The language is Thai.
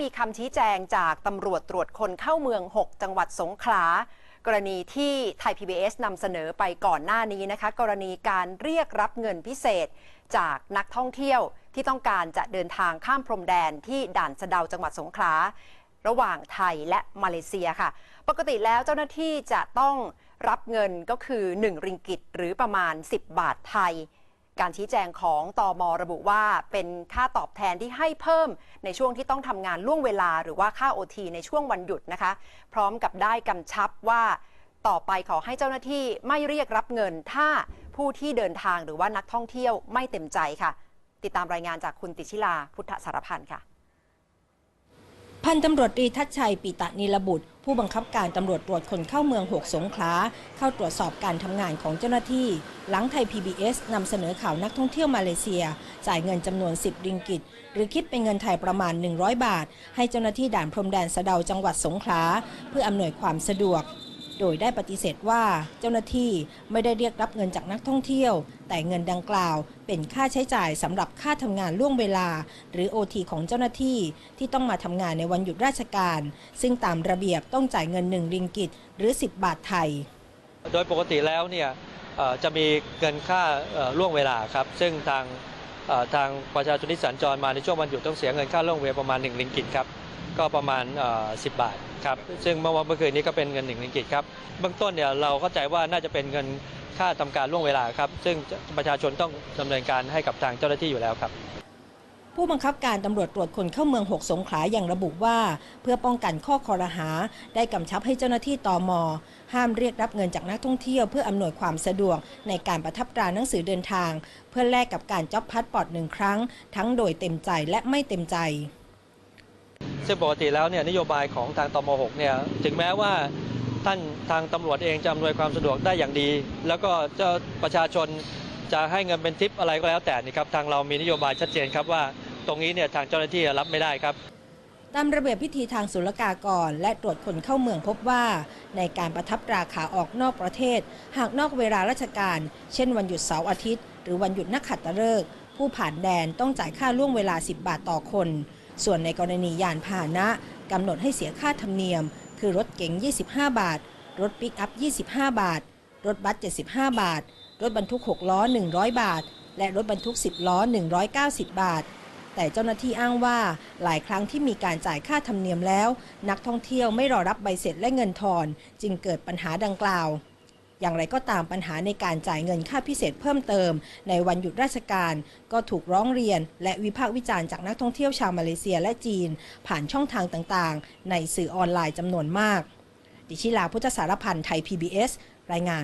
มีคำชี้แจงจากตำรวจตรวจคนเข้าเมือง 6 จังหวัดสงขลา กรณีที่ไทย PBS นำเสนอไปก่อนหน้านี้นะคะ กรณีการเรียกรับเงินพิเศษ จากนักท่องเที่ยวที่ต้องการจะเดินทางข้ามพรมแดนที่ด่านสะเดาจังหวัดสงขลา ระหว่างไทยและมาเลเซียค่ะ ปกติแล้วเจ้าหน้าที่จะต้องรับเงินก็คือ 1 ริงกิตหรือประมาณ 10 บาทไทย การชี้แจงของตอมระบุว่าเป็นค่าตอบแทนที่ให้เพิ่มในช่วงที่ต้องทำงานล่วงเวลาหรือว่าค่าโอทีในช่วงวันหยุดนะคะ พร้อมกับได้กำชับว่าต่อไปขอให้เจ้าหน้าที่ไม่เรียกรับเงิน ถ้าผู้ที่เดินทางหรือว่านักท่องเที่ยวไม่เต็มใจค่ะ ติดตามรายงานจากคุณติชิลาพุทธสารพันธ์ค่ะ พันตำรวจตรีทัชชัยปิตะนิลบุตร ผู้บังคับการตำรวจตรวจคนเข้าเมือง 6 สงขลาเข้าตรวจสอบการทำงานของเจ้าหน้าที่ หลังไทย PBS นำเสนอข่าวนักท่องเที่ยวมาเลเซีย จ่ายเงินจำนวน 10 ริงกิต หรือคิดเป็นเงินไทยประมาณ 100 บาท ให้เจ้าหน้าที่ด่านพรมแดนสะเดาจังหวัดสงขลาเพื่ออำนวยความสะดวก โดยได้ปฏิเสธว่าเจ้าหน้าที่ไม่ได้เรียกรับเงินจากนักท่องเที่ยว แต่เงินดังกล่าว เป็นค่าใช้จ่ายสำหรับค่าทำงานล่วงเวลา หรือ OT ของเจ้าหน้าที่ที่ต้องมาทำงานในวันหยุดราชการ ซึ่งตามระเบียบต้องจ่ายเงิน1ริงกิตหรือ 10 บาทไทย โดยปกติแล้วเนี่ยจะมีเงินค่าล่วงเวลาครับ ซึ่งทางทางประชาชนที่สัญจรมาในช่วงวันหยุดต้องเสียเงินค่าล่วงเวลาประมาณ1ลิงกิตครับ ก็ประมาณ 10 บาทครับซึ่งเมื่อวันเมื่อคืนนี้ก็เป็นเงิน1ลิงกิตครับเบื้องต้นเนี่ยเราเข้าใจว่าน่าจะเป็นเงินค่าทำการล่วงเวลาครับ ซึ่งประชาชนต้องดำเนินการให้กับทางเจ้าหน้าที่อยู่แล้วครับผู้บังคับการตำรวจตรวจคนเข้าเมือง 6 สงขลาอย่างระบุว่า เพื่อป้องกันข้อคอรหา ได้กำชับให้เจ้าหน้าที่ตอมห้ามเรียกรับเงินจากนักท่องเที่ยวเพื่ออำนวยความสะดวกในการประทับตราหนังสือเดินทาง เพื่อแลกกับการจ็อบพาสปอร์ตหนึ่งครั้ง ทั้งโดยเต็มใจและไม่เต็มใจ ซึ่งปกติแล้วเนี่ยนโยบายของทางตม6เนี่ยถึงแม้ว่าท่านทางตำรวจเองจะอำนวยความสะดวกได้อย่างดี แล้วก็เจ้าประชาชนจะให้เงินเป็นทิปอะไรก็แล้วแต่นี่ครับทางเรามีนโยบายชัดเจนครับว่า ตรงนี้เนี่ยทางเจ้าหน้าที่รับไม่ได้ครับตามระเบียบพิธีทางศุลกากร และตรวจคนเข้าเมืองพบว่า ในการประทับราขาออกนอกประเทศ หากนอกเวลาราชการ เช่นวันหยุดเสาร์อาทิตย์ หรือวันหยุดนักขัตฤกษ์ผู้ผ่านแดนต้องจ่ายค่าล่วงเวลา 10 บาทต่อคน ส่วนในกรณียานพาหนะกำหนดให้เสียค่าธรรมเนียม คือรถเก๋ง 25 บาท รถปิกอัพ 25 บาท รถบัส 75 บาท รถบรรทุก 6 ล้อ 100 บาท และรถบรรทุก 10 ล้อ 190 บาท แต่เจ้าหน้าที่อ้างว่าหลายครั้งที่มีการจ่ายค่าธรรมเนียมแล้ว นักท่องเที่ยวไม่รอรับใบเสร็จและเงินทอน จึงเกิดปัญหาดังกล่าว อย่างไรก็ตามปัญหาในการจ่ายเงินค่าพิเศษเพิ่มเติม ในวันหยุดราชการ ก็ถูกร้องเรียน และวิพากษ์วิจารณ์จากนักท่องเที่ยวชาวมาเลเซียและจีน ผ่านช่องทางต่างๆ ในสื่อออนไลน์จำนวนมาก ดิชิลาพุทธสารพันธ์ไทย PBS รายงาน